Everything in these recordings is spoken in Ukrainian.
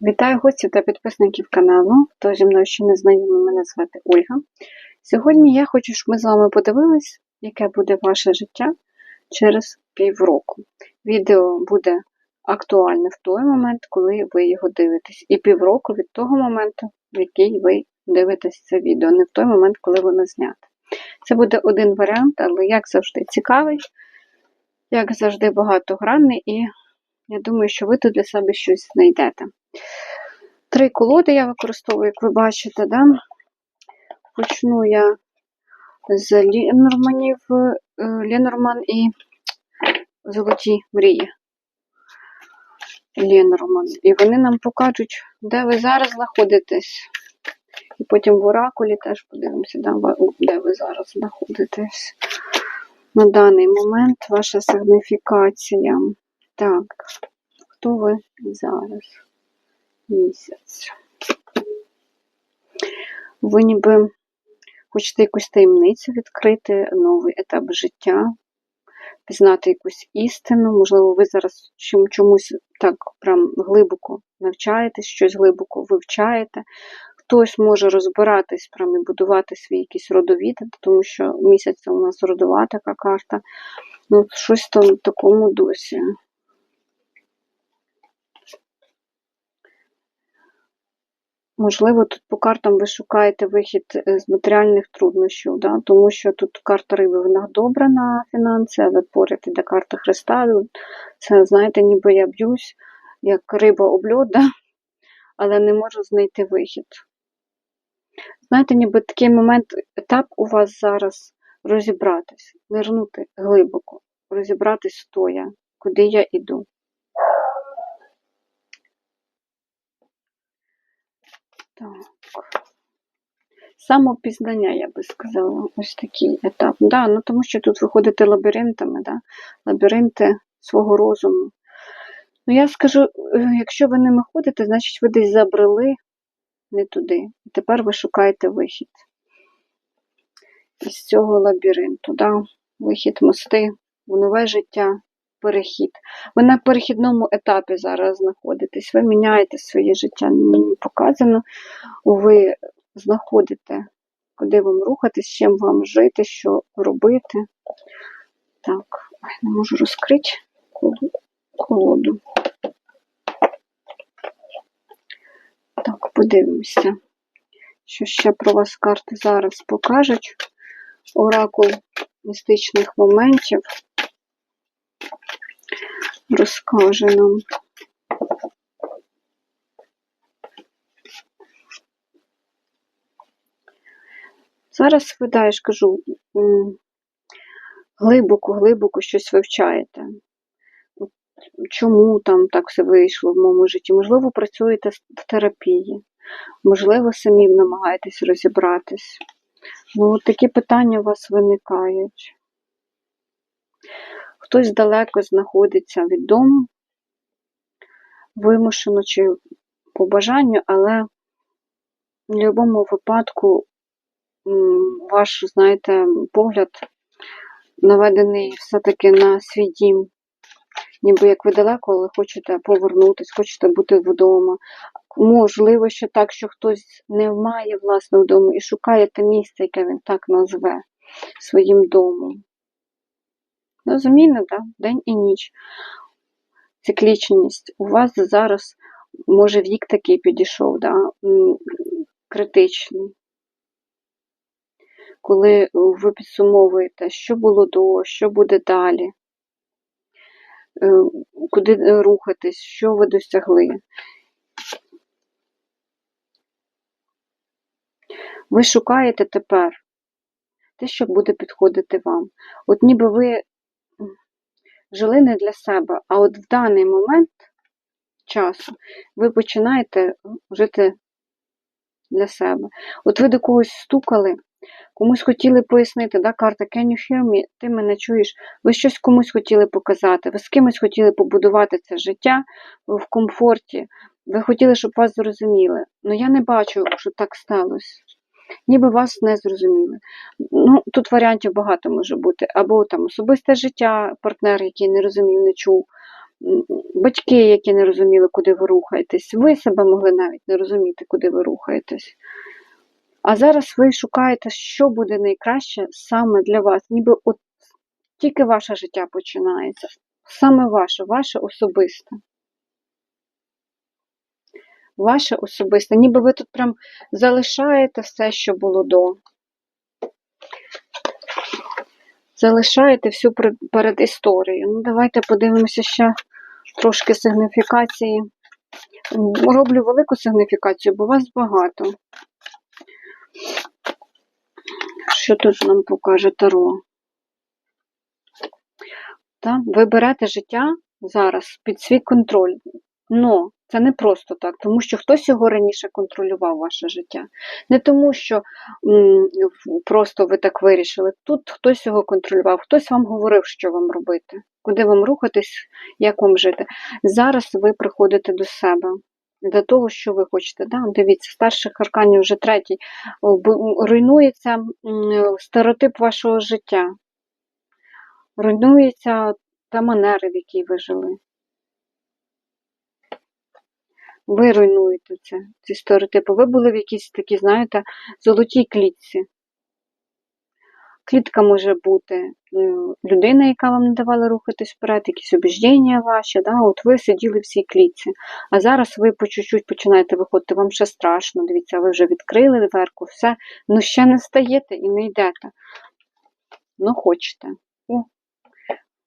Вітаю гостів та підписників каналу. Хто зі мною ще не знайомий, мене звати Ольга. Сьогодні я хочу, щоб ми з вами подивились, яке буде ваше життя через півроку. Відео буде актуальне в той момент, коли ви його дивитесь, і півроку від того моменту, в який ви дивитесь це відео, не в той момент, коли воно знято. Це буде один варіант, але як завжди цікавий, як завжди багатогранний, і я думаю, що ви тут для себе щось знайдете. Три колоди я використовую, як ви бачите, да? почну я з Лінорманів, е, Лінорман і Золоті мрії. Лінорман. І вони нам покажуть, де ви зараз знаходитесь. І потім в оракулі теж подивимося, де ви зараз знаходитесь. На даний момент ваша сигніфікація. Так, хто ви зараз? Місяць. Ви ніби хочете якусь таємницю відкрити, новий етап життя, пізнати якусь істину. Можливо, ви зараз чомусь так прям глибоко навчаєтесь, щось глибоко вивчаєте. Хтось може розбиратись прям і будувати свій якийсь родовід, тому що місяць це у нас родова така карта. Ну, щось там в такому досі. Можливо, тут по картам ви шукаєте вихід е, з матеріальних труднощів, да? тому що тут карта риби вона добра на фінанси, але поряд іде карта Христа. Це, знаєте, ніби я б'юсь, як риба об льод, да? але не можу знайти вихід. Знаєте, ніби такий момент, етап у вас зараз розібратись, нирнути глибоко, розібратись стоя, куди я йду. Так. Самопізнання, я би сказала, ось такий етап. Да, ну Тому що тут виходите лабіринтами, да? лабіринти свого розуму. Ну, я скажу, е, якщо ви ними ходите, значить ви десь забрели не туди. І тепер ви шукаєте вихід із цього лабіринту. Да? Вихід мости в нове життя, перехід. Ви на перехідному етапі зараз знаходитесь, ви міняєте своє життя, мені показано, ви знаходите, куди вам рухатись, чим вам жити, що робити. Так, не можу розкрити колоду. Так, подивимося, що ще про вас карти зараз покажуть. Оракул містичних моментів розкаже нам. Зараз ви, да, я ж кажу, глибоко-глибоко щось вивчаєте. Чому там так все вийшло в моєму житті? Можливо, працюєте в терапії, можливо, самі намагаєтесь розібратись. Ну, от такі питання у вас виникають хтось далеко знаходиться від дому, вимушено чи по бажанню, але в будь-якому випадку ваш, знаєте, погляд наведений все-таки на свій дім. Ніби як ви далеко, але хочете повернутися, хочете бути вдома. Можливо, що так, що хтось не має власного дому і шукає те місце, яке він так назве своїм домом. Ну, заміни, да? день і ніч. Циклічність. У вас зараз, може, вік такий підійшов, да? критичний. Коли ви підсумовуєте, що було до, що буде далі, е, куди рухатись, що ви досягли. Ви шукаєте тепер те, що буде підходити вам. От ніби ви жили не для себе, а от в даний момент часу ви починаєте жити для себе. От ви до когось стукали, комусь хотіли пояснити, да, карта Can you hear me? Ти мене чуєш, ви щось комусь хотіли показати, ви з кимось хотіли побудувати це життя в комфорті, ви хотіли, щоб вас зрозуміли. Ну я не бачу, що так сталося ніби вас не зрозуміли. Ну, Тут варіантів багато може бути. Або там особисте життя, партнер, який не розумів, не чув, батьки, які не розуміли, куди ви рухаєтесь, ви себе могли навіть не розуміти, куди ви рухаєтесь. А зараз ви шукаєте, що буде найкраще саме для вас. Ніби от тільки ваше життя починається. Саме ваше, ваше особисте. Ваше особисте. Ніби ви тут прям залишаєте все, що було до. Залишаєте всю пер- перед історією. Ну, давайте подивимося ще трошки сигніфікації. Роблю велику сигніфікацію, бо вас багато. Що тут нам покаже Таро? Та? Ви берете життя зараз під свій контроль. Но це не просто так, тому що хтось його раніше контролював ваше життя. Не тому, що м, просто ви так вирішили. Тут хтось його контролював, хтось вам говорив, що вам робити, куди вам рухатись, як вам жити. Зараз ви приходите до себе. До того, що ви хочете. Да? Дивіться, старших арканів вже третій. Руйнується стереотип вашого життя. Руйнується та манери, в якій ви жили. Ви руйнуєте це, ці стереотипи. Ви були в якійсь такій, знаєте, золотій клітці. Клітка може бути е, людина, яка вам не давала рухатись вперед, якісь убіждення ваші, да? от ви сиділи в цій клітці. А зараз ви по чуть-чуть починаєте виходити, вам ще страшно, дивіться, ви вже відкрили дверку, все, ну ще не стаєте і не йдете. Ну, хочете. О,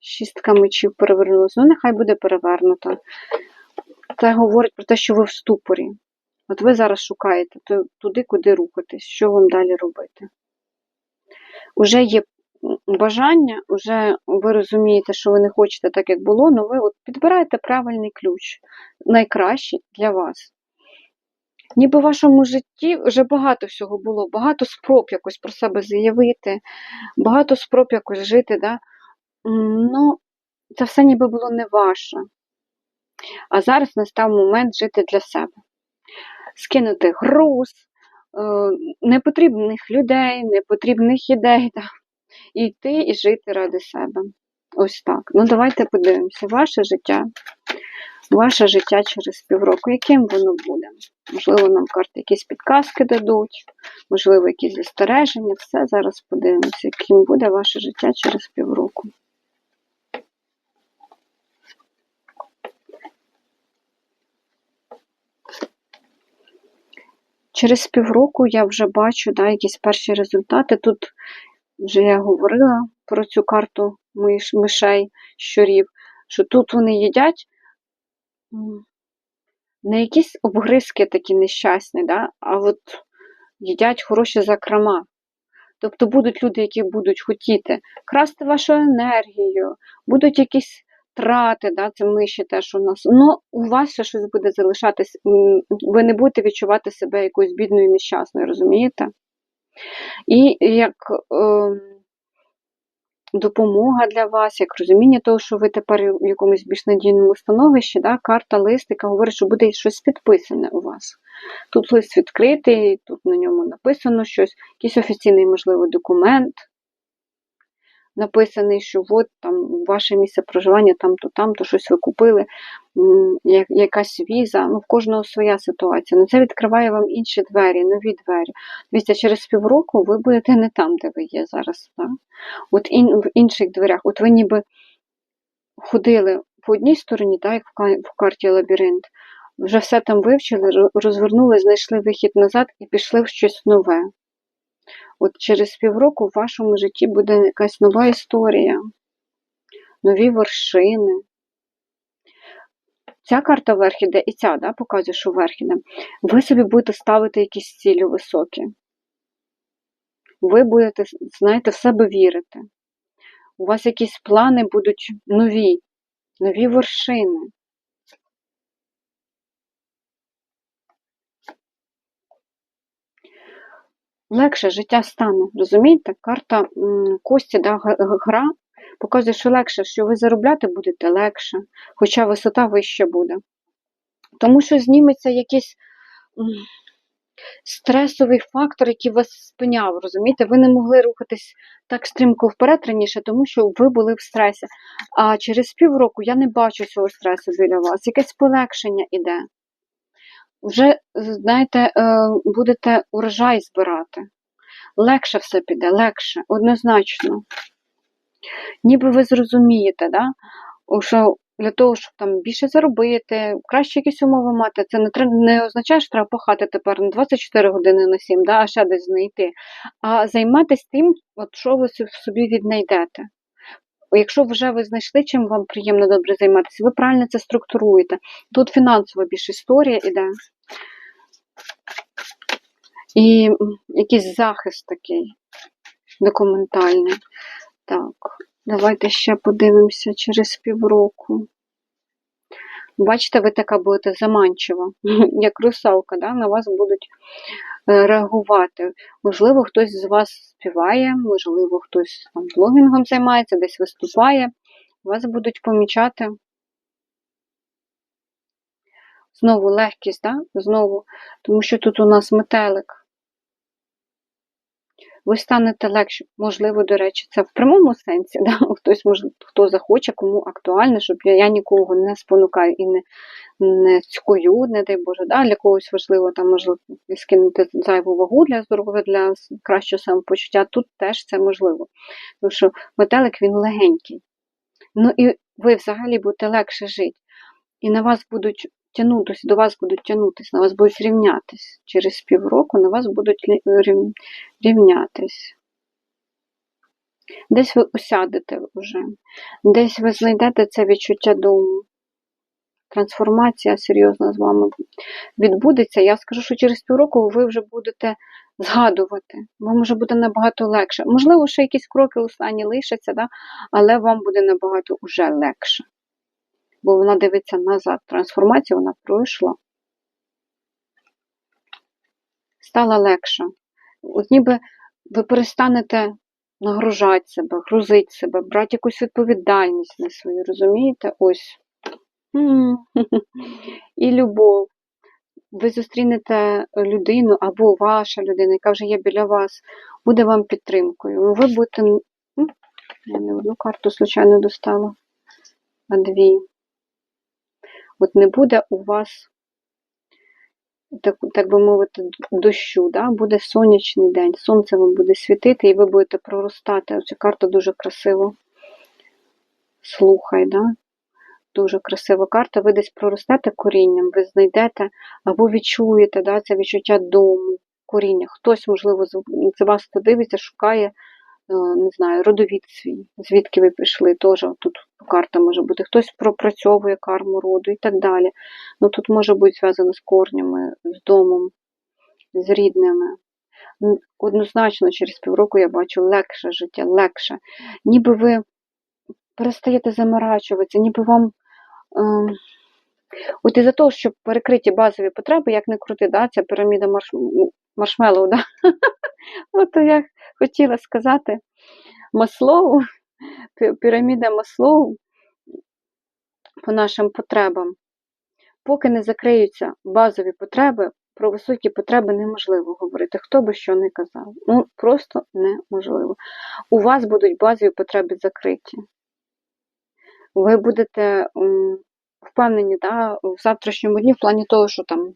шістка мечів перевернулася. Ну, нехай буде перевернута. Це говорить про те, що ви в ступорі. От ви зараз шукаєте туди, куди рухатись, що вам далі робити. Уже є бажання, вже ви розумієте, що ви не хочете так, як було, але ви от підбираєте правильний ключ, найкращий для вас. Ніби в вашому житті вже багато всього було, багато спроб якось про себе заявити, багато спроб якось жити, да? Ну, це все ніби було не ваше. А зараз настав момент жити для себе. Скинути груз, е, непотрібних людей, непотрібних ідей, да, і йти і жити ради себе. Ось так. Ну, давайте подивимося. Ваше життя, ваше життя через півроку, яким воно буде? Можливо, нам карти якісь підказки дадуть, можливо, якісь застереження. Все зараз подивимося, яким буде ваше життя через півроку. Через півроку я вже бачу да, якісь перші результати. Тут вже я говорила про цю карту миш, мишей, щурів, що тут вони їдять не якісь обгризки такі нещасні, да, а от їдять хороші закрома. Тобто будуть люди, які будуть хотіти красти вашу енергію, будуть якісь трати, да, це миші теж у нас. Ну, у вас ще щось буде залишатись, ви не будете відчувати себе якоюсь бідною і нещасною, розумієте? І як е, допомога для вас, як розуміння того, що ви тепер в якомусь більш надійному становищі, да, карта лист, яка говорить, що буде щось підписане у вас. Тут лист відкритий, тут на ньому написано щось, якийсь офіційний, можливо, документ. Написаний, що от там ваше місце проживання там-то, там-то щось ви купили, якась віза. Ну, в кожного своя ситуація. Ну, це відкриває вам інші двері, нові двері. Дивіться, через півроку ви будете не там, де ви є зараз. Так? От ін, в інших дверях, от ви ніби ходили по одній стороні, так, як в, карті лабіринт, вже все там вивчили, розвернули, знайшли вихід назад і пішли в щось нове. От через півроку в вашому житті буде якась нова історія, нові вершини. Ця карта вверх іде, і ця да, показує, що вверх іде. Ви собі будете ставити якісь цілі високі. Ви будете, знаєте, в себе вірити. У вас якісь плани будуть нові, нові вершини. Легше життя стане, розумієте? Карта кості, да, гра показує, що легше, що ви заробляти будете легше, хоча висота вища буде. Тому що зніметься якийсь стресовий фактор, який вас спиняв, розумієте? Ви не могли рухатись так стрімко вперед раніше, тому що ви були в стресі. А через півроку я не бачу цього стресу біля вас. Якесь полегшення іде. Вже, знаєте, е, будете урожай збирати. Легше все піде, легше, однозначно. Ніби ви зрозумієте, да? що для того, щоб там більше заробити, краще якісь умови мати, це не не означає, що треба пахати тепер не 24 години на 7, да, а ще десь знайти. А займатися тим, от що ви собі віднайдете. Якщо вже ви знайшли, чим вам приємно добре займатися, ви правильно це структуруєте. Тут фінансова більш історія іде. І якийсь захист такий документальний. Так, давайте ще подивимося через півроку. Бачите, ви така будете заманчива, як русалка, да? на вас будуть е, реагувати. Можливо, хтось з вас співає, можливо, хтось там блогінгом займається, десь виступає. Вас будуть помічати. Знову легкість, да? знову, тому що тут у нас метелик ви станете легше. Можливо, до речі, це в прямому сенсі. Да? Хтось може, хто захоче, кому актуально, щоб я, я нікого не спонукаю і не не цькую, не дай Боже. Да? Для когось важливо там, можливо, скинути зайву вагу для здоров'я, для кращого самопочуття. Тут теж це можливо. Тому що метелик він легенький. Ну і ви взагалі будете легше жити. І на вас будуть тягнутися, до вас будуть тягнутися, на вас будуть рівнятись. Через півроку на вас будуть рівнятись. Десь ви осядете вже, десь ви знайдете це відчуття дому. Трансформація серйозна з вами відбудеться. Я скажу, що через півроку ви вже будете згадувати, вам вже буде набагато легше. Можливо, ще якісь кроки останні лишаться, да? але вам буде набагато вже легше бо вона дивиться назад. Трансформація вона пройшла. Стала легша. От ніби ви перестанете нагружати себе, грузити себе, брати якусь відповідальність на свою, розумієте? Ось. І любов. Ви зустрінете людину або ваша людина, яка вже є біля вас, буде вам підтримкою. Ви будете. Я не одну карту, звичайно, достала, а дві. От не буде у вас, так так би мовити, дощу, да? буде сонячний день, сонце вам буде світити, і ви будете проростати. Ця карта дуже красиво. Слухай, да? дуже красива карта. Ви десь проростете корінням, ви знайдете або відчуєте да, це відчуття дому, коріння. Хтось, можливо, з вас подивиться, шукає Е, не знаю, родовід свій, звідки ви прийшли, теж тут карта може бути. Хтось пропрацьовує карму роду і так далі. Ну Тут може бути зв'язано з корнями, з домом, з рідними. Однозначно, через півроку я бачу легше життя, легше. Ніби ви перестаєте заморачуватися, ніби вам. Е От із-за того, щоб перекриті базові потреби, як не крути, да, ця піраміда марш... маршмеллоу, да? От я хотіла сказати Маслоу, піраміда Маслоу по нашим потребам. Поки не закриються базові потреби, про високі потреби неможливо говорити. Хто би що не казав. Ну, просто неможливо. У вас будуть базові потреби закриті. Ви будете впевнені да, в завтрашньому дні в плані того, що там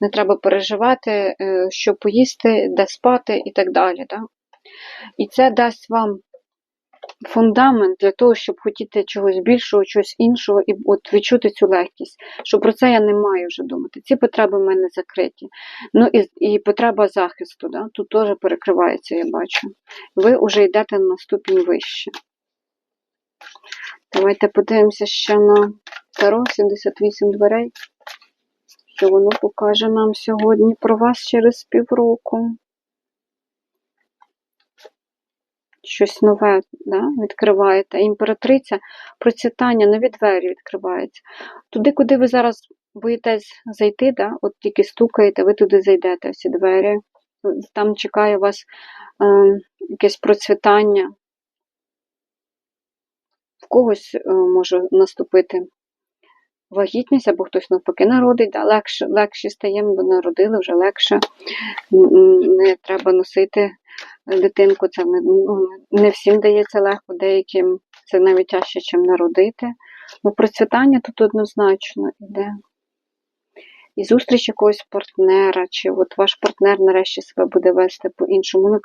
не треба переживати, е, що поїсти, де спати і так далі. Да? І це дасть вам фундамент для того, щоб хотіти чогось більшого, чогось іншого, і от відчути цю легкість. Що про це я не маю вже думати. Ці потреби в мене закриті. Ну і і потреба захисту. Да? Тут теж перекривається, я бачу. Ви вже йдете на ступінь вище. Давайте подивимося ще на Таро 78 дверей. Що воно покаже нам сьогодні про вас через півроку. Щось нове да, відкриваєте. Імператриця, процвітання, нові двері відкриваються. Туди, куди ви зараз боїтесь зайти, да, от тільки стукаєте, ви туди зайдете, всі двері. Там чекає вас е, якесь процвітання. В когось е, може наступити вагітність, або хтось навпаки народить, да, легше, легші стаємо, бо народили вже легше. Не треба носити дитинку, це не, ну, не всім дається легко, деяким це навіть тяжче, чим народити. Ну, процвітання тут однозначно йде. І зустріч якогось партнера, чи от ваш партнер нарешті себе буде вести по-іншому. Ну,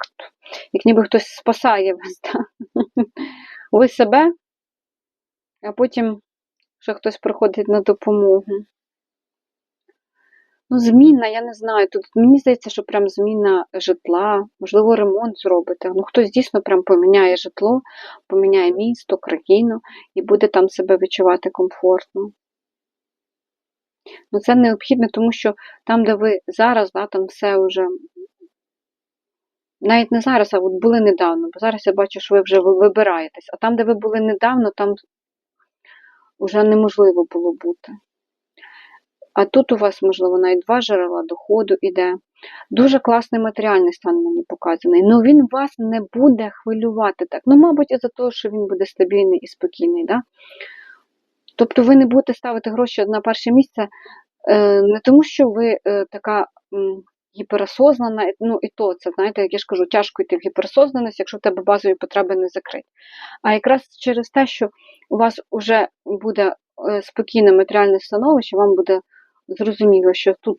як ніби хтось спасає вас. Да? Ви себе, а потім вже хтось приходить на допомогу. Ну, зміна, я не знаю. Тут мені здається, що прям зміна житла, можливо, ремонт зробите. Ну, хтось дійсно прям поміняє житло, поміняє місто, країну і буде там себе відчувати комфортно. Ну, це необхідно, тому що там, де ви зараз, да, там все вже. Навіть не зараз, а от були недавно, бо зараз я бачу, що ви вже вибираєтесь. А там, де ви були недавно, там вже неможливо було бути. А тут у вас, можливо, навіть два джерела доходу іде. Дуже класний матеріальний стан мені показаний. Ну він вас не буде хвилювати так. Ну, мабуть, із-за того, що він буде стабільний і спокійний. Да? Тобто ви не будете ставити гроші на перше місце е, не тому, що ви е, така гіперосознана, ну і то це, знаєте, як я ж кажу, тяжко йти в гіперосознаність, якщо в тебе базові потреби не закриті. А якраз через те, що у вас вже буде е, спокійне матеріальне становище, вам буде зрозуміло, що тут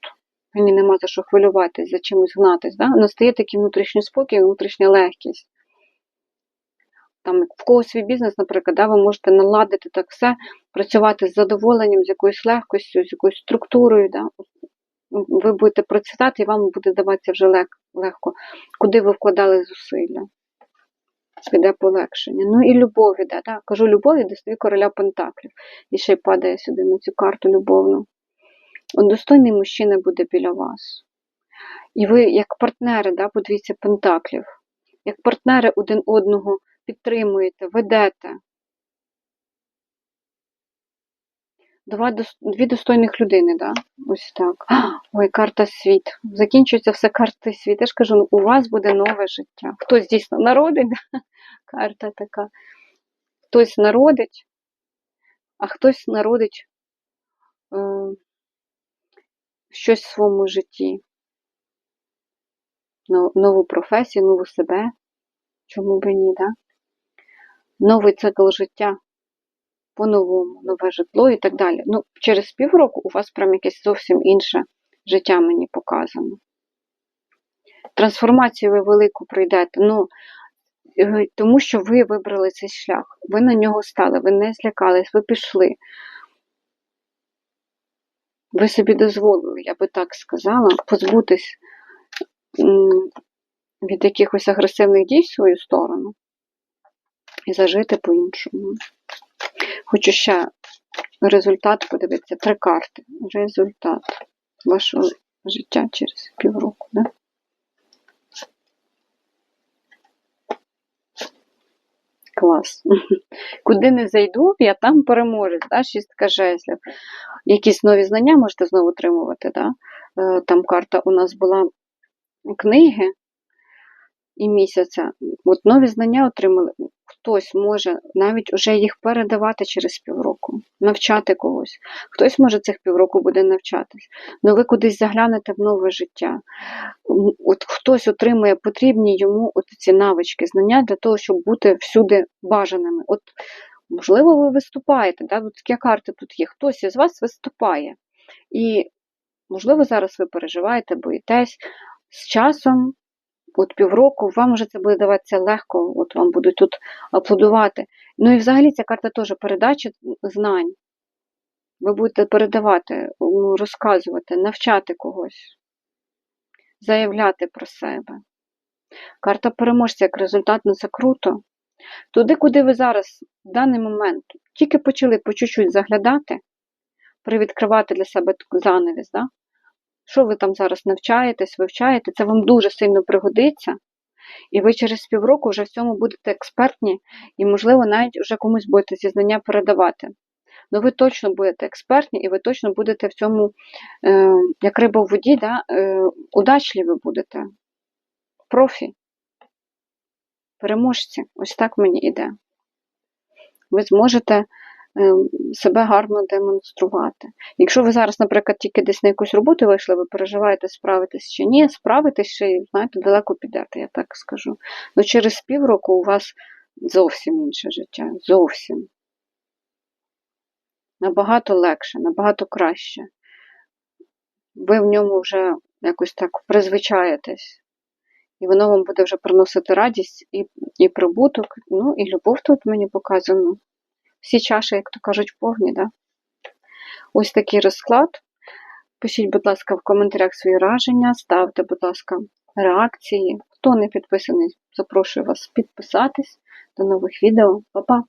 мені нема за що хвилюватись, за чимось гнатись. Да? Настає такий внутрішній спокій, внутрішня легкість. Там в когось свій бізнес, наприклад, да, ви можете наладити так все, працювати з задоволенням, з якоюсь легкостю, з якоюсь структурою. Да? Ви будете процвітати і вам буде даватися вже лег, легко, куди ви вкладали зусилля. Піде полегшення. Ну і любов іде. Да? Кажу, любов іде собі короля Пентаклів. І ще й падає сюди на цю карту любовну. Достойний мужчина буде біля вас. І ви, як партнери, да, подивіться Пентаклів, як партнери один одного підтримуєте, ведете. Два, дві достойних людини, да? Ось так. Ой, карта світ. Закінчується все карти світ. Я ж кажу, ну, у вас буде нове життя. Хтось дійсно народить, карта така. Хтось народить, а хтось народить е, щось в своєму житті. Нову професію, нову себе. Чому б і ні, да? Новий цикл життя по-новому, нове житло і так далі. Ну, через півроку у вас прям якесь зовсім інше життя мені показано. Трансформацію ви велику пройдете. Ну, е, тому що ви вибрали цей шлях, ви на нього стали, ви не злякались, ви пішли. Ви собі дозволили, я би так сказала, позбутись від якихось агресивних дій в свою сторону і зажити по-іншому. Хочу ще результат подивитися. Три карти. Результат вашого життя через півроку. Да? Клас. Куди не зайду, я там переможець. Да? Шістка жезлів. Якісь нові знання можете знову отримувати. Да? Е, Там карта у нас була книги і місяця. От нові знання отримали. Хтось може навіть уже їх передавати через півроку, навчати когось. Хтось може цих півроку буде навчатись. Ну ви кудись заглянете в нове життя. От хтось отримує потрібні йому от ці навички, знання для того, щоб бути всюди бажаними. От, можливо, ви виступаєте, да? от такі карти тут є. Хтось із вас виступає. І, можливо, зараз ви переживаєте, боїтесь. З часом от півроку, вам вже це буде даватися легко, от вам будуть тут аплодувати. Ну і взагалі ця карта теж передача знань. Ви будете передавати, ну, розказувати, навчати когось, заявляти про себе. Карта переможця як результат, ну це круто. Туди, куди ви зараз, в даний момент, тільки почали по чуть-чуть заглядати, привідкривати для себе занавіс, да? Що ви там зараз навчаєтесь, вивчаєте, це вам дуже сильно пригодиться. І ви через півроку вже в цьому будете експертні, і, можливо, навіть вже комусь будете ці знання передавати. Ну, ви точно будете експертні, і ви точно будете в цьому, е, як риба в воді, да, е, удачливі будете. Профі. Переможці. Ось так мені іде. Ви зможете себе гарно демонструвати. Якщо ви зараз, наприклад, тільки десь на якусь роботу вийшли, ви переживаєте, справитесь чи ні, справитесь ще знаєте, далеко підете, я так скажу. Ну через півроку у вас зовсім інше життя. Зовсім. Набагато легше, набагато краще. Ви в ньому вже якось так призвичаєтесь. І воно вам буде вже приносити радість і, і прибуток, ну і любов тут мені показано. Всі чаші, як то кажуть, повні, да? Ось такий розклад. Пишіть, будь ласка, в коментарях свої враження, ставте, будь ласка, реакції. Хто не підписаний, запрошую вас підписатись. До нових відео. Па-па!